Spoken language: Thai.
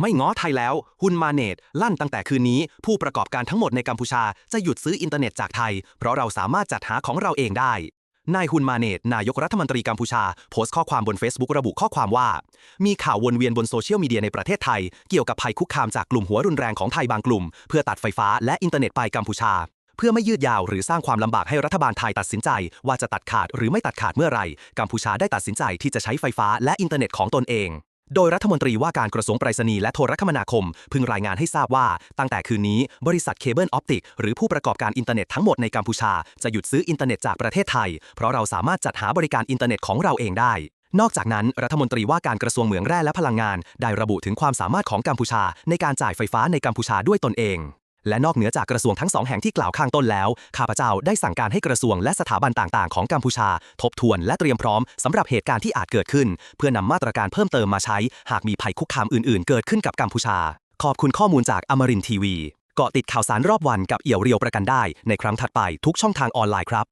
ไม่ง้อไทยแล้วฮุนมาเนตลั่นตั้งแต่คืนนี้ ผู้ประกอบการทั้งหมดในกัมพูชาจะหยุดซื้ออินเทอร์เน็ตจากไทย เพราะเราสามารถจัดหาของเราเองได้ นายฮุนมาเนตนายกรัฐมนตรีกัมพูชา โพสต์ข้อความบน Facebook ระบุข้อความว่า มีข่าววนเวียนบนโซเชียลมีเดียในประเทศไทย เกี่ยวกับภัยคุกคามจากกลุ่มหัวรุนแรงของไทยบางกลุ่ม เพื่อตัดไฟฟ้าและอินเทอร์เน็ตไปกัมพูชาเพื่อไม่ยืดยาวหรือสร้างความลำบากให้รัฐบาลไทยตัดสินใจ ว่าจะตัดขาดหรือไม่ตัดขาดเมื่อไรกัมพูชาได้ตัดสินใจที่จะใช้ไฟฟ้าและอินเทอร์เน็ตของตนเอง โดยรัฐมนตรีว่าการกระทรวงไปรษณีย์และโทรคมนาคม พึงรายงานให้ทราบว่า ตั้งแต่คืนนี้บริษัทเคเบิลออปติกหรือผู้ประกอบการอินเทอร์เน็ตทั้งหมดในกัมพูชา จะหยุดซื้ออินเทอร์เน็ตจากประเทศไทย เพราะเราสามารถจัดหาบริการอินเทอร์เน็ตของเราเองได้ นอกจากนั้น รัฐมนตรีว่าการกระทรวงเหมืองแร่และพลังงาน ได้ระบุถึงความสามารถของกัมพูชา ในการจ่ายไฟฟ้าในกัมพูชาด้วยตนเอง และนอกเหนือจากกระทรวงทั้งสองแห่งที่กล่าวข้างต้นแล้ว ข้าพเจ้าได้สั่งการให้กระทรวงและสถาบันต่างๆ ของกัมพูชา ทบทวนและเตรียมพร้อมสำหรับเหตุการณ์ที่อาจเกิดขึ้น เพื่อนำมาตรการเพิ่มเติมมาใช้ หากมีภัยคุกคามอื่น ๆ เกิดขึ้นกับกัมพูชา ขอบคุณข้อมูลจากอมรินทีวี เกาะติดข่าวสารรอบวันกับเอี่ยวเรียวประกันได้ ในครั้งถัดไปทุกช่องทางออนไลน์ครับ